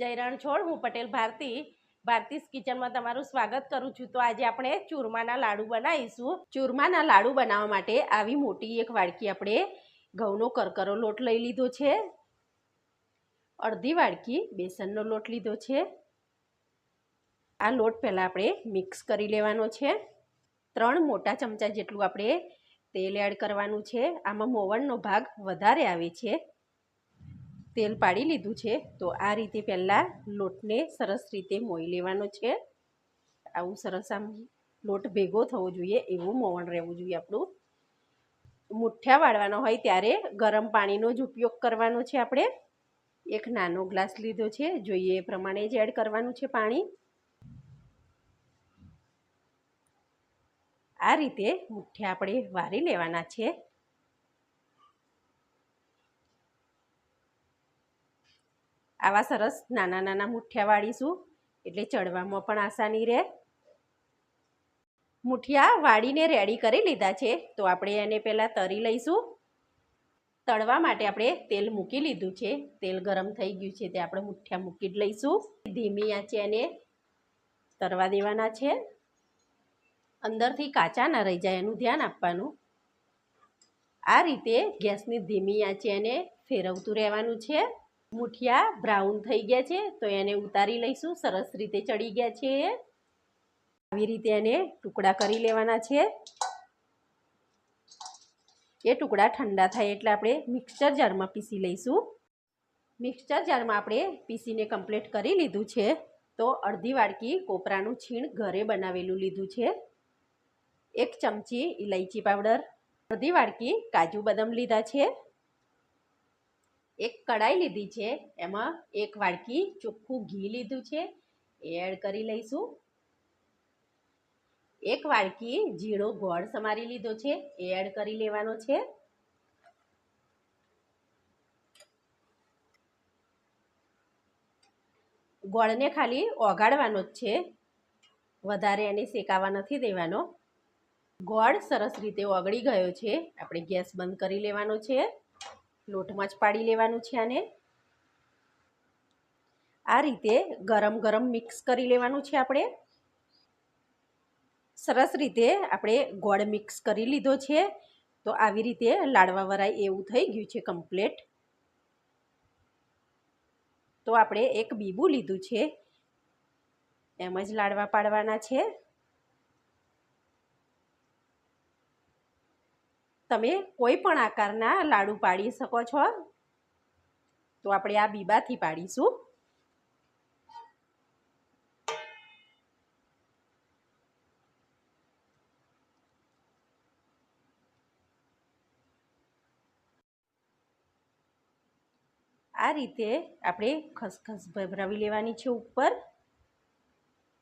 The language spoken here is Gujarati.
જયરાણ છોડ હું પટેલ ભારતી, ભારતીસ કિચનમાં તમારું સ્વાગત કરું છું. તો આજે આપણે ચૂરમાના લાડુ બનાવીશું. ચૂરમાના લાડુ બનાવવા માટે આવી મોટી એક વાડકી આપણે ઘઉંનો કરકરો લોટ લઈ લીધો છે. અડધી વાડકી બેસનનો લોટ લીધો છે. આ લોટ પહેલાં આપણે મિક્સ કરી લેવાનો છે. ત્રણ મોટા ચમચા જેટલું આપણે તેલ એડ કરવાનું છે. આમાં મોવણનો ભાગ વધારે આવે છે. તેલ પાડી લીધું છે. તો આ રીતે પહેલાં લોટને સરસ રીતે મોઈ લેવાનો છે. આવું સરસ આમ લોટ ભેગો થવો જોઈએ, એવું મોવણ રહેવું જોઈએ આપણું. મુઠ્ઠા વાળવાનો હોય ત્યારે ગરમ પાણીનો જ ઉપયોગ કરવાનો છે આપણે. એક નાનો ગ્લાસ લીધો છે. જોઈએ એ પ્રમાણે જ એડ કરવાનું છે પાણી. આ રીતે મુઠ્ઠા આપણે વારી લેવાના છે. આવા સરસ નાના નાના મુઠિયા વાળીશું. એટલે ચડવામાં પણ આસાની રહે. મુઠિયા વાળીને રેડી કરી લીધા છે. તો આપણે એને પહેલાં તરી લઈશું. તળવા માટે આપણે તેલ મૂકી લીધું છે. તેલ ગરમ થઈ ગયું છે તે આપણે મુઠિયા મૂકી જ લઈશું. ધીમી આંચે એને તરવા દેવાના છે. અંદરથી કાચા ન રહી જાય એનું ધ્યાન આપવાનું. આ રીતે ગેસની ધીમી આંચે એને ફેરવતું રહેવાનું છે. મુઠિયા બ્રાઉન થઈ ગયા છે, તો એને ઉતારી લઈશું. સરસ રીતે ચડી ગયા છે આવી રીતે એને ટુકડા કરી લેવાના છે. એ ટુકડા ઠંડા થાય એટલે આપણે મિક્સચર જારમાં પીસી લઈશું. મિક્સચર જારમાં આપણે પીસીને કમ્પ્લીટ કરી લીધું છે. તો અડધી વાડકી કોપરાનું છીણ ઘરે બનાવેલું લીધું છે. એક ચમચી ઇલાયચી પાવડર, અડધી વાડકી કાજુ બદામ લીધા છે. એક કડાઈ લીધી છે. એમાં એક વાડકી ચોખ્ખું ઘી લીધું છે. એ એડ કરી લઈશું. એક વાડકી જીરો ગોળ સમારી લીધો છે. એ એડ કરી લેવાનો છે. ગોળને ખાલી ઓગાળવાનો જ છે. વધારે એને શેકાવા નથી દેવાનો. ગોળ સરસ રીતે ઓગળી ગયો છે. આપણે ગેસ બંધ કરી લેવાનો છે. લોટમાં જ પાડી લેવાનું છે આને. આ રીતે ગરમ ગરમ મિક્સ કરી લેવાનું છે આપણે. સરસ રીતે આપણે ગોળ મિક્સ કરી લીધો છે. તો આવી રીતે લાડવા વરાય એવું થઈ ગયું છે કમ્પ્લેટ. તો આપણે એક બીબું લીધું છે. એમ જ લાડવા પાડવાના છે. તમે કોઈ પણ આકારના લાડુ પાડી શકો છો. તો આપણે આ બીબાથી પાડીશું. આ રીતે આપણે ખસખસ ભભરાવી લેવાની છે ઉપર.